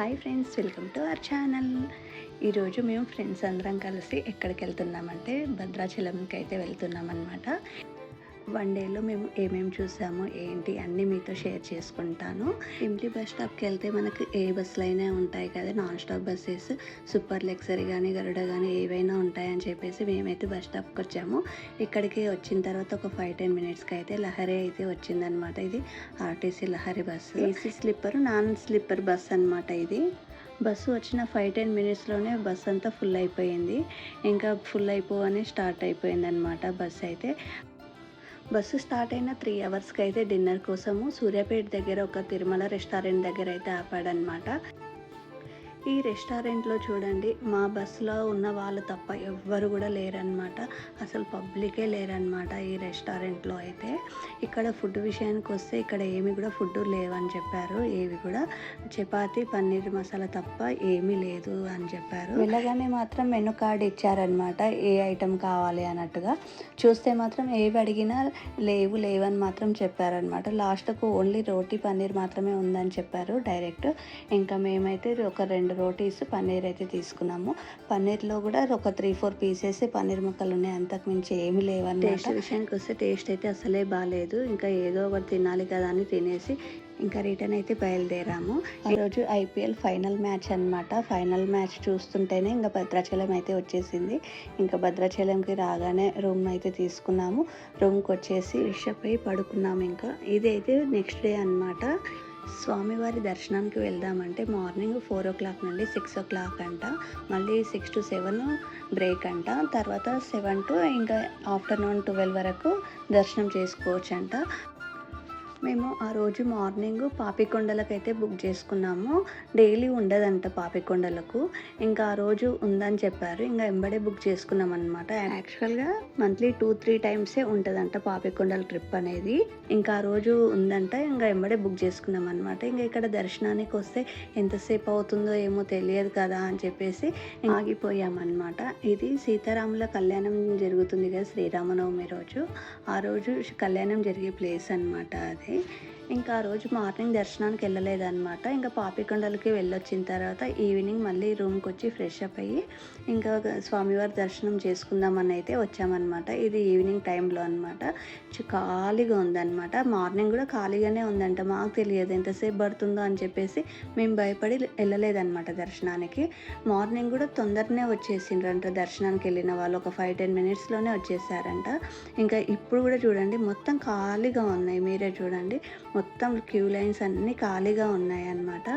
Hi friends welcome to our channel. ఈరోజు మేము friends అందరం కలిసి ఎక్కడికి వెళ్తున్నామంటే భద్రాచలంకి అయితే వెళ్తున్నామన్నమాట. వన్ డేలో మేము ఏమేమి చూసాము ఏంటి అన్నీ మీతో షేర్ చేసుకుంటాను. ఎంటి బస్ స్టాప్కి వెళ్తే మనకు ఏ బస్సులు అయినా ఉంటాయి కదా non stop buses. Super luxury కానీ గరుడ కానీ ఏవైనా ఉంటాయని చెప్పేసి మేమైతే బస్ స్టాప్కి వచ్చాము. ఇక్కడికి వచ్చిన తర్వాత ఒక ఫైవ్ టెన్ మినిట్స్కి అయితే లహరి అయితే వచ్చిందనమాట ఇది RTC Lahari bus AC sleeper non sleeper bus అనమాట ఇది. బస్సు వచ్చిన ఫైవ్ టెన్ మినిట్స్లోనే బస్ అంతా ఫుల్ అయిపోయింది. ఇంకా ఫుల్ అయిపోవని స్టార్ట్ అయిపోయింది అనమాట బస్సు అయితే. బస్సు స్టార్ట్ అయిన త్రీ అవర్స్కి అయితే డిన్నర్ కోసము సూర్యాపేట దగ్గర ఒక తిరుమల రెస్టారెంట్ దగ్గర అయితే ఆపాడనమాట ఈ రెస్టారెంట్లో చూడండి మా బస్సులో ఉన్న వాళ్ళు తప్ప ఎవ్వరు కూడా లేరనమాట అసలు పబ్లికే లేరనమాట ఈ రెస్టారెంట్లో అయితే. ఇక్కడ ఫుడ్ విషయానికి వస్తే ఇక్కడ ఏమి కూడా ఫుడ్ లేవని చెప్పారు. ఏవి కూడా చపాతి పన్నీర్ మసాలా తప్ప ఏమీ లేదు అని చెప్పారు. వెళ్ళగానే మాత్రం మెనూ కార్డ్ ఇచ్చారనమాట ఏ ఐటెం కావాలి అన్నట్టుగా. చూస్తే మాత్రం ఏవి అడిగినా లేవు లేవని మాత్రం చెప్పారనమాట లాస్ట్కు ఓన్లీ రోటీ పన్నీర్ మాత్రమే ఉందని చెప్పారు డైరెక్ట్. ఇంకా మేమైతే ఒక రెండు రోటీస్ పన్నీర్ అయితే తీసుకున్నాము. పన్నీర్లో కూడా ఒక త్రీ ఫోర్ పీసెస్ పన్నీర్ ముక్కలు ఉన్నాయి. అంతకు మించి ఏమి లేవని టేస్ట్ విషయానికి వస్తే టేస్ట్ అయితే అసలే బాగాలేదు ఇంకా ఏదో ఒకటి తినాలి కదా అని తినేసి ఇంకా రిటర్న్ అయితే బయలుదేరాము. ఈరోజు ఐపీఎల్ ఫైనల్ మ్యాచ్ అనమాట ఫైనల్ మ్యాచ్ చూస్తుంటేనే ఇంకా భద్రాచలం అయితే వచ్చేసింది. ఇంకా భద్రాచలంకి రాగానే రూమ్ అయితే తీసుకున్నాము. రూమ్కి వచ్చేసి రిషప్ అయి పడుకున్నాము ఇంకా. ఇదైతే నెక్స్ట్ డే అనమాట స్వామివారి దర్శనానికి వెళ్దామంటే మార్నింగ్ ఫోర్ ఓ క్లాక్ నుండి సిక్స్ ఓ క్లాక్ అంట. మళ్ళీ సిక్స్ టు సెవెన్ బ్రేక్ అంట. తర్వాత సెవెన్ టు ఇంకా ఆఫ్టర్నూన్ ట్వెల్వ్ వరకు దర్శనం చేసుకోవచ్చు అంట మేము ఆ రోజు మార్నింగ్ పాపికొండలకైతే బుక్ చేసుకున్నాము. డైలీ ఉండదంట పాపికొండలకు. ఇంకా ఆ రోజు ఉందని చెప్పారు. ఇంకా ఎంబడే బుక్ చేసుకున్నాం అనమాట యాక్చువల్గా మంత్లీ టూ త్రీ టైమ్సే ఉంటుందంట పాపికొండల ట్రిప్ అనేది. ఇంకా ఆ రోజు ఉందంట. ఇంకా ఎంబడే బుక్ చేసుకున్నాం అనమాట ఇంకా ఇక్కడ దర్శనానికి వస్తే ఎంతసేపు అవుతుందో ఏమో తెలియదు కదా అని చెప్పేసి ఆగిపోయామన్నమాట. ఇది సీతారాముల కళ్యాణం జరుగుతుంది కదా శ్రీరామనవమి రోజు. ఆ రోజు కళ్యాణం జరిగే ప్లేస్ అనమాట అది. இருக்குது ఇంకా ఆ రోజు మార్నింగ్ దర్శనానికి వెళ్ళలేదన్నమాట. ఇంకా పాపికొండలకి వెళ్ళొచ్చిన తర్వాత ఈవినింగ్ మళ్ళీ రూమ్కి వచ్చి ఫ్రెష్ అప్ అయ్యి ఇంకా స్వామివారి దర్శనం చేసుకుందామని అయితే వచ్చామన్నమాట. ఇది ఈవినింగ్ టైంలో అనమాట ఖాళీగా ఉందన్నమాట. మార్నింగ్ కూడా ఖాళీగానే ఉందంట. మాకు తెలియదు ఎంతసేపు పడుతుందో అని చెప్పేసి మేము భయపడి వెళ్ళలేదన్నమాట దర్శనానికి. మార్నింగ్ కూడా తొందరనే వచ్చేసిండ్రంట. దర్శనానికి వెళ్ళిన వాళ్ళు ఒక ఫైవ్ టెన్ మినిట్స్లోనే వచ్చేసారంట. ఇంకా ఇప్పుడు కూడా చూడండి మొత్తం ఖాళీగా ఉన్నాయి. మీరే చూడండి మొత్తం క్యూ లైన్స్ అన్నీ ఖాళీగా ఉన్నాయి అన్నమాట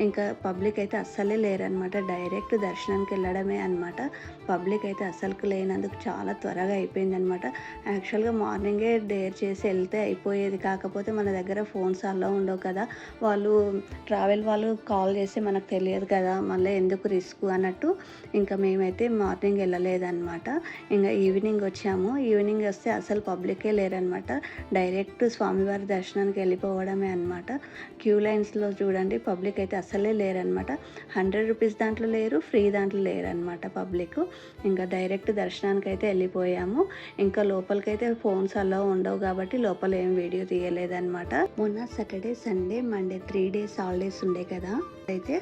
ఇంకా పబ్లిక్ అయితే అస్సలే లేరనమాట డైరెక్ట్ దర్శనానికి వెళ్ళడమే అనమాట పబ్లిక్ అయితే అస్సలు లేనందుకు చాలా త్వరగా అయిపోయింది అనమాట యాక్చువల్గా మార్నింగే డేర్ చేసి వెళ్తే అయిపోయేది కాకపోతే మన దగ్గర ఫోన్స్ అలా ఉండవు కదా. వాళ్ళు ట్రావెల్ వాళ్ళు కాల్ చేస్తే మనకు తెలియదు కదా మళ్ళీ ఎందుకు రిస్క్ అన్నట్టు. ఇంకా మేమైతే మార్నింగ్ వెళ్ళలేదన్నమాట. ఇంకా ఈవినింగ్ వచ్చాము. ఈవినింగ్ వస్తే అసలు పబ్లికే లేరనమాట డైరెక్ట్ స్వామివారి దర్శనానికి పోవడమే అనమాట క్యూ లైన్స్లో చూడండి పబ్లిక్ అయితే అసలే లేరనమాట హండ్రెడ్ రూపీస్ దాంట్లో లేరు ఫ్రీ దాంట్లో లేరనమాట పబ్లిక్. ఇంకా డైరెక్ట్ దర్శనానికి అయితే వెళ్ళిపోయాము. ఇంకా లోపలికైతే ఫోన్స్ అలా ఉండవు కాబట్టి లోపల ఏం వీడియో తీయలేదనమాట మొన్న Saturday Sunday Monday three days holidays ఉండే కదా. అయితే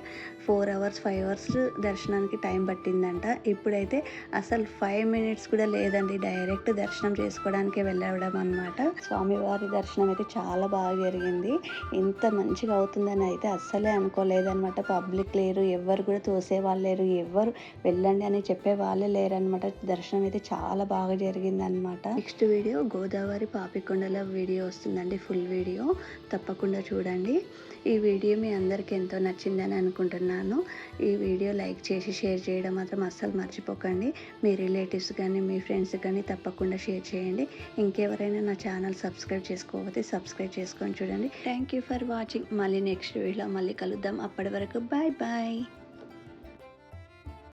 ఫోర్ అవర్స్ ఫైవ్ అవర్స్ దర్శనానికి టైం పట్టిందంట. ఇప్పుడైతే అసలు ఫైవ్ మినిట్స్ కూడా లేదండి. డైరెక్ట్ దర్శనం చేసుకోవడానికి వెళ్ళడం అనమాట స్వామివారి దర్శనం అయితే చాలా బాగా జరిగింది. ఇంత మంచిగా అవుతుందని అయితే అస్సలే అనుకోలేదన్నమాట. పబ్లిక్ లేరు ఎవరు కూడా తోసే వాళ్ళు లేరు ఎవరు వెళ్ళండి అని చెప్పే వాళ్ళే లేరనమాట దర్శనం అయితే చాలా బాగా జరిగింది అనమాట నెక్స్ట్ వీడియో గోదావరి పాపికొండల వీడియో వస్తుందండి ఫుల్ వీడియో. తప్పకుండా చూడండి. ఈ వీడియో మీ అందరికీ ఎంతో నచ్చిందని అనుకుంటున్నాను. ఈ వీడియో లైక్ చేసి షేర్ చేయడం మాత్రం అస్సలు మర్చిపోకండి. మీ రిలేటివ్స్ కానీ మీ ఫ్రెండ్స్ కానీ తప్పకుండా షేర్ చేయండి. ఇంకెవరైనా నా ఛానల్ సబ్స్క్రైబ్ చేసుకోకపోతే సబ్స్క్రైబ్ చేసుకొని చూడండి. థ్యాంక్ యూ ఫర్ వాచింగ్ మళ్ళీ నెక్స్ట్ వీడియోలో మళ్ళీ కలుద్దాం. అప్పటి వరకు బాయ్ బాయ్